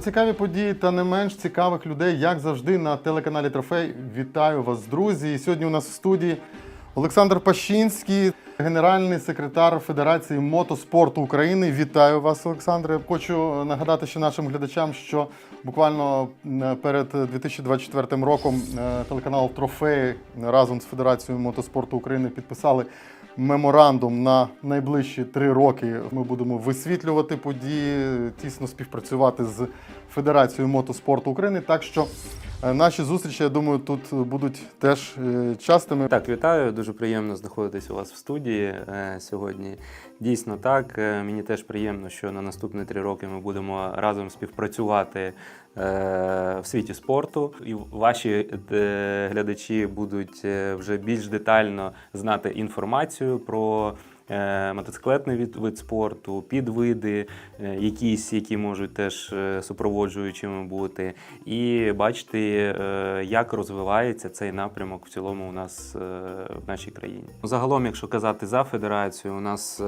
цікаві події та не менш цікавих людей, як завжди, на телеканалі Трофей. Вітаю вас, друзі. І сьогодні у нас в студії Олександр Пащинський, генеральний секретар Федерації мотоспорту України. Вітаю вас, Олександре. Хочу нагадати ще нашим глядачам, що буквально перед 2024 роком е, телеканал Трофей разом з Федерацією мотоспорту України підписали меморандум на найближчі три роки. Ми будемо висвітлювати події, тісно співпрацювати з Федерацією мотоспорту України. Так що наші зустрічі, я думаю, тут будуть теж е, частими. Так, вітаю. Дуже приємно знаходитись у вас в студії е, сьогодні. Дійсно так. Е, Мені теж приємно, що на наступні три роки ми будемо разом співпрацювати е, в світі спорту. І ваші е, глядачі будуть е, вже більш детально знати інформацію про. Е, Мотоциклетний від, вид спорту, підвиди, е, якісь, які можуть теж е, супроводжуючими бути, і бачити, як розвивається цей напрямок в цілому у нас в нашій країні. Загалом, якщо казати за федерацію, у нас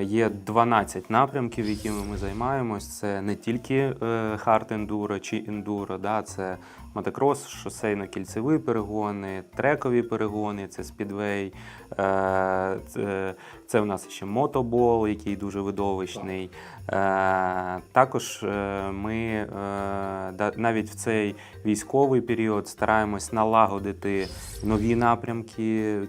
є 12 напрямків, якими ми займаємось. Це не тільки хард ендуро чи ендуро, да, це мотокрос, шосейно-кільцеві перегони, трекові перегони, це спідвей. Е, Це, в нас ще мотобол, який дуже видовищний. Е, Також е, ми навіть в цей військовий період стараємось налагодити нові напрямки.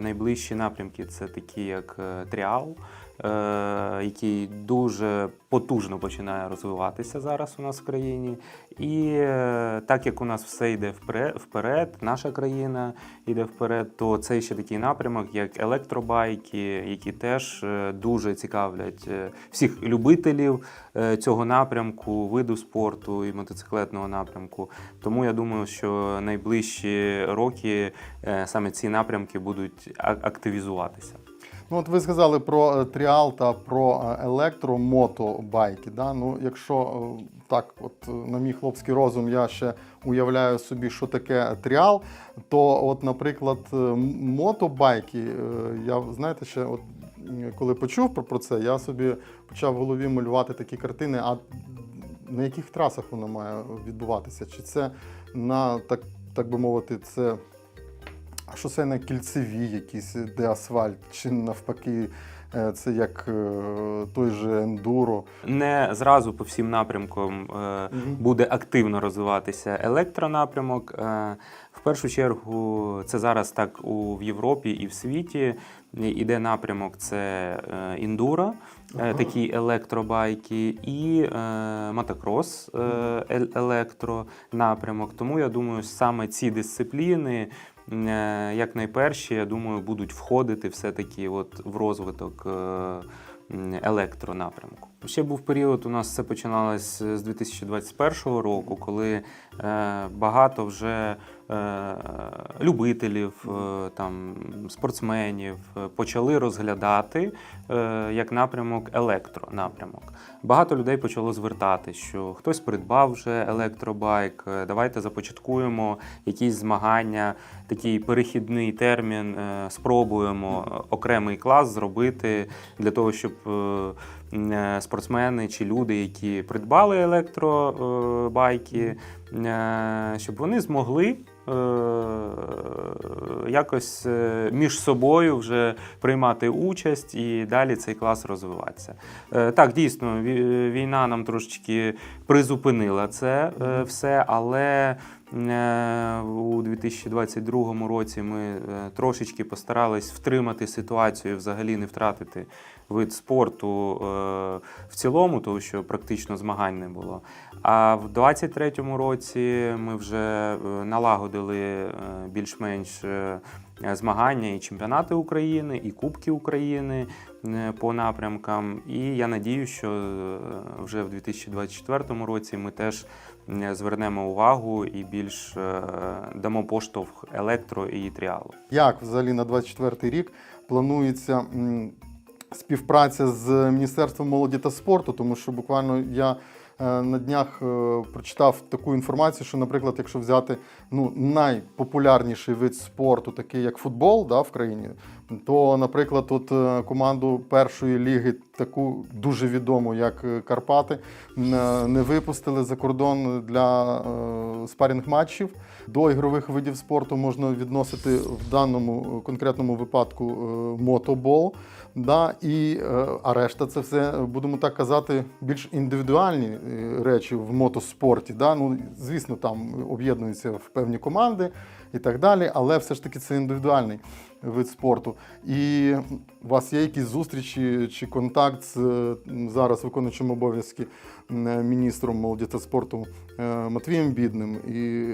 Найближчі напрямки це такі, як тріал. Е, Який дуже потужно починає розвиватися зараз у нас в країні, і е, так як у нас все йде вперед, наша країна йде вперед, то це ще такий напрямок, як електробайки, які теж е, дуже цікавлять всіх любителів цього напрямку, виду спорту і мотоциклетного напрямку. Тому я думаю, що найближчі роки саме ці напрямки будуть активізуватися. Ну, от ви сказали про е, тріал та про е, електромотобайки. Да? Ну, якщо е, так, от на мій хлопський розум, я ще уявляю собі, що таке тріал, то, от, наприклад, мотобайки, я знаєте, ще от. Коли почув про, про це, я собі почав в голові малювати такі картини. А на яких трасах воно має відбуватися? Чи це на так, так би мовити, це а шосейно кільцеві якісь, де асфальт, чи навпаки, е, це як е, той же ендуро. Не зразу по всім напрямкам е, буде активно розвиватися електронапрямок. В першу чергу, це зараз так у в Європі і в світі. Іде напрямок це індуро, е, Ага. такі електробайки, і е, мотокрос е, електронапрямок. Тому я думаю, саме ці дисципліни. Е, Як найперші, я думаю, будуть входити все-таки от в розвиток е, електронапрямку. Ще був період, у нас це починалось з 2021 року, коли е, багато вже любителів, е, там, спортсменів е, почали розглядати е, як напрямок електронапрямок. Багато людей почало звертати, що хтось придбав вже електробайк, е, давайте започаткуємо якісь змагання, такий перехідний термін, е, спробуємо е, окремий клас зробити для того, щоб е, е, спортсмени чи люди, які придбали електробайки, е, щоб вони змогли. Е, Якось е, між собою вже приймати участь і далі цей клас розвиватися. Е, Так, дійсно, війна нам трошечки призупинила це все, але у 2022 році ми трошечки постарались втримати ситуацію, взагалі не втратити вид спорту в цілому, тому що практично змагань не було. А в 2023 році ми вже налагодили е, більш-менш е, змагання і чемпіонати України, і Кубки України е, по напрямкам. І я надію, що вже в 2024 році ми теж звернемо увагу і більш дамо поштовх електро і тріалу. Як взагалі на 24 рік планується співпраця з Міністерством молоді та спорту, тому що буквально я на днях е, прочитав таку інформацію, що, наприклад, якщо взяти ну, найпопулярніший вид спорту, такий як футбол да, в країні, то, наприклад, от е, команду першої ліги, таку дуже відому, як е, Карпати, не випустили за кордон для е, спарінг-матчів. До ігрових видів спорту можна відносити в даному е, конкретному випадку е, мотобол. Да, і, е, а решта це все, будемо так казати, більш індивідуальні е, речі в мотоспорті. Да? Ну, звісно, там об'єднуються в певні команди і так далі, але все ж таки це індивідуальний вид спорту. І у вас є якісь зустрічі чи контакт з зараз виконуючим обов'язки міністром молоді та спорту е, Матвієм Бідним, і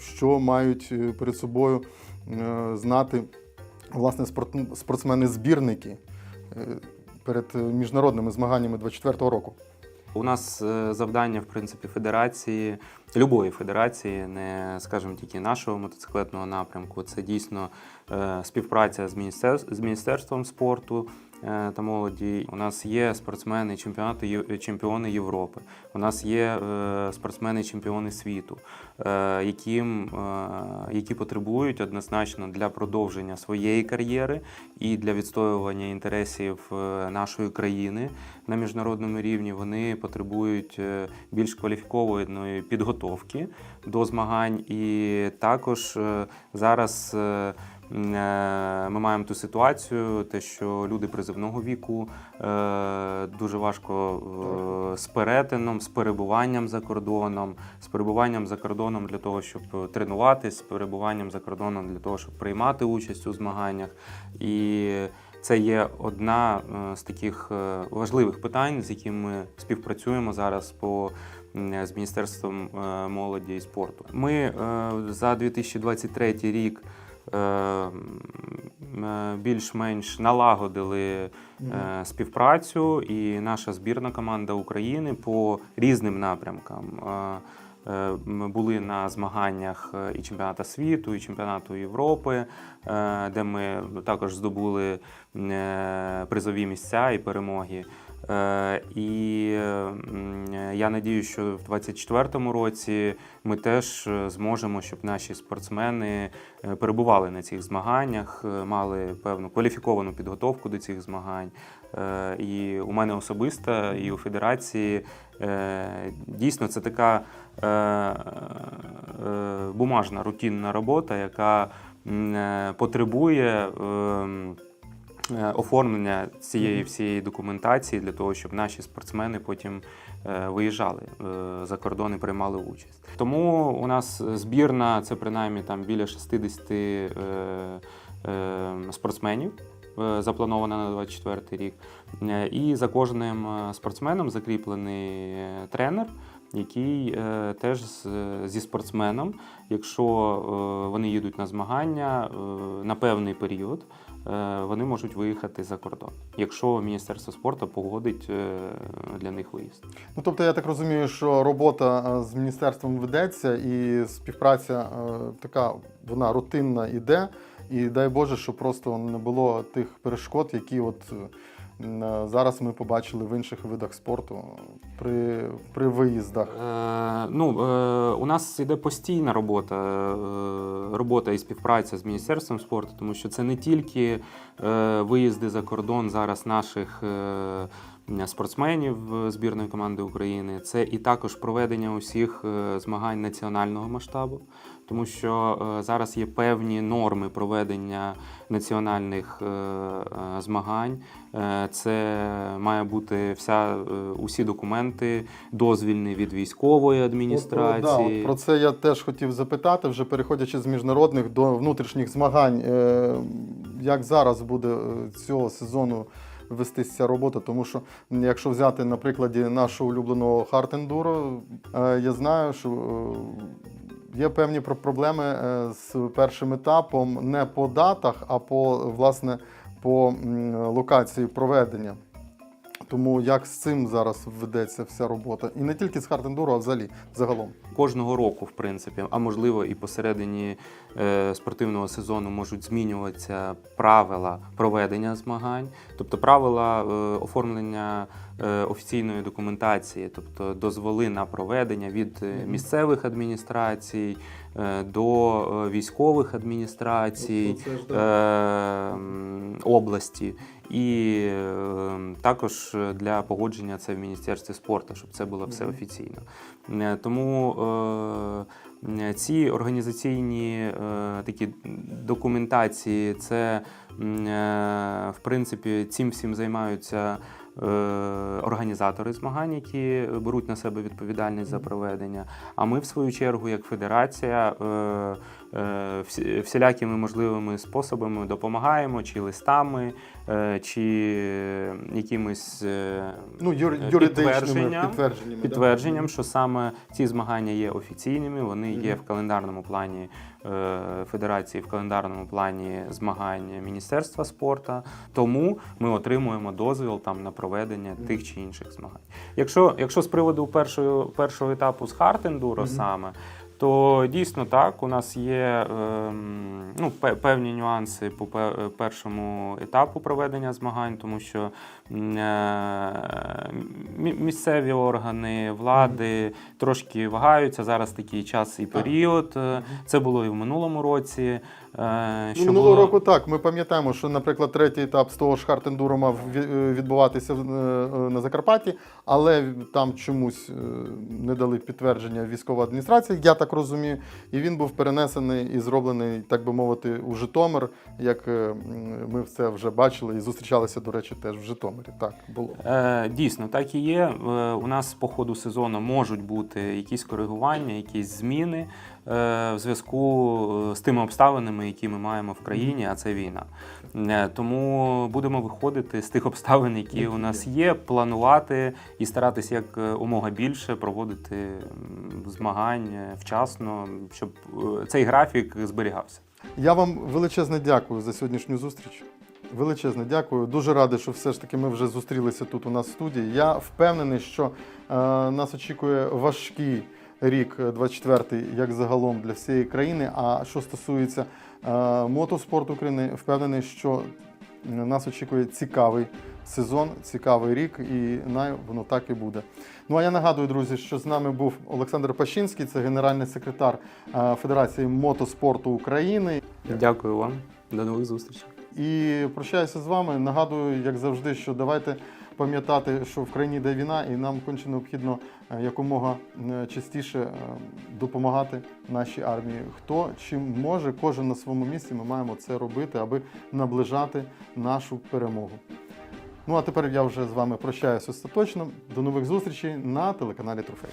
що мають е, перед собою е, знати власне спорт- спортсмени-збірники перед міжнародними змаганнями 24-го року. У нас завдання, в принципі, федерації, любої федерації, не скажімо тільки нашого мотоциклетного напрямку. Це дійсно е, співпраця з, міністер... з міністерством спорту е, та молоді. У нас є спортсмени, чемпіонати чемпіони Європи. У нас є е, спортсмени, чемпіони світу, яким, які потребують однозначно для продовження своєї кар'єри і для відстоювання інтересів нашої країни на міжнародному рівні. Вони потребують більш кваліфікованої підготовки до змагань. І також е, зараз. е, е, Ми маємо ту ситуацію, те, що люди призивного віку дуже важко з перетином, з перебуванням за кордоном, з перебуванням за кордоном для того, щоб тренуватись, з перебуванням за кордоном для того, щоб приймати участь у змаганнях. І це є одна з таких важливих питань, з якими ми співпрацюємо зараз по з Міністерством е, молоді і спорту. Ми е, за 2023 рік е, більш-менш налагодили співпрацю, і наша збірна команда України по різним напрямкам. Ми були на змаганнях і чемпіоната світу, і чемпіонату Європи, де ми також здобули призові місця і перемоги. Е, І е, я надію, що в 2024 році ми теж е, зможемо, щоб наші спортсмени перебували на цих змаганнях, мали певну кваліфіковану підготовку до цих змагань. І у мене особисто, і у федерації дійсно це така бумажна рутинна робота, яка потребує. Е, Оформлення цієї всієї документації для того, щоб наші спортсмени потім е, виїжджали е, за кордон і приймали участь. Тому у нас збірна це принаймні там біля 60 е, е, спортсменів. Запланована на 24 рік, і за кожним спортсменом закріплений тренер, який теж зі спортсменом, якщо вони їдуть на змагання на певний період, вони можуть виїхати за кордон, якщо Міністерство спорту погодить е, для них виїзд. Ну, тобто, я так розумію, що робота е, з міністерством ведеться, і співпраця е, така вона рутинна іде. І дай Боже, щоб просто не було тих перешкод, які от е, зараз ми побачили в інших видах спорту при, при виїздах. Е, ну, е, у нас іде постійна робота, е, робота і співпраця з Міністерством спорту, тому що це не тільки е, виїзди за кордон зараз наших е, спортсменів збірної команди України, це і також проведення усіх е, змагань національного масштабу, тому що е, зараз є певні норми проведення національних е, е, змагань. Це має бути вся усі документи дозвільні від військової От, адміністрації. да, от про це я теж хотів запитати, вже переходячи з міжнародних до внутрішніх змагань. Як зараз буде цього сезону вестися ця робота? Тому що, якщо взяти на прикладі нашого улюбленого Хартендуро, я знаю, що є певні про- проблеми е, з першим етапом не по датах, а по власне по локації проведення. Тому як з цим зараз ведеться вся робота? І не тільки з Хартендуро, а взагалі загалом. Кожного року, в принципі, а можливо, і посередині е, спортивного сезону можуть змінюватися правила проведення змагань, тобто правила е, оформлення е, офіційної документації, тобто дозволи на проведення від е, місцевих адміністрацій, е, до е, військових адміністрацій е, області. І е, також для погодження це в Міністерстві спорту, щоб це було все офіційно. Е, Тому е, ці організаційні е, такі документації, це в принципі цим всім займаються. Організатори змагань, які беруть на себе відповідальність за проведення. А ми, в свою чергу, як федерація, всілякими можливими способами допомагаємо, чи листами, е, чи якимись е, Ну, Е, юридичними підтвердженням, да? що саме ці змагання є офіційними, вони є в календарному плані е, Федерації, в календарному плані змагань Міністерства спорту. Тому ми отримуємо дозвіл там на проведення тих чи інших змагань. Якщо, якщо з приводу першого, першого етапу з Хартендуро саме. То дійсно так, у нас є ем, ну, пе- певні нюанси по пе- першому етапу проведення змагань, тому що місцеві органи влади трошки вагаються. Зараз такий час і період. Е, Це було і в минулому році. е, Ну, що минулого було- року так. Ми пам'ятаємо, що, наприклад, третій етап з того ж Хартендуру мав ві- е, відбуватися е, е, на Закарпатті, але там чомусь е, не дали підтвердження військова адміністрація, я так розумію. І він був перенесений і зроблений, так би мовити, у Житомир, як е, ми це вже бачили і зустрічалися, до речі, теж в Житомирі. Так було. Е, Дійсно, так і є. Е, У нас по ходу сезону можуть бути якісь коригування, якісь зміни е, в зв'язку е, з тими обставинами, які ми маємо в країні, а це війна. Е, Тому будемо виходити з тих обставин, які у нас є, планувати і старатися як е, умога більше проводити е, вчасно, щоб е, цей графік зберігався. Я вам величезне дякую за сьогоднішню зустріч. Величезне дякую. Дуже радий, що все ж таки ми вже зустрілися тут у нас в студії. Я впевнений, що е, нас очікує важкий рік е, 24-й, як загалом для всієї країни. А що стосується е, мотоспорту України, впевнений, що нас очікує цікавий сезон, цікавий рік, і най воно так і буде. Ну а я нагадую, друзі, що з нами був Олександр Пащинський, це генеральний секретар е, Федерації мотоспорту України. Дякую вам. До нових зустрічей. І прощаюся з вами. Нагадую, як завжди, що давайте пам'ятати, що в країні йде війна, і нам конче необхідно е, якомога е, частіше е, допомагати нашій армії. Хто чим може, кожен на своєму місці, ми маємо це робити, аби наближати нашу перемогу. Ну а тепер я вже з вами прощаюся остаточно. До нових зустрічей на телеканалі Трофей.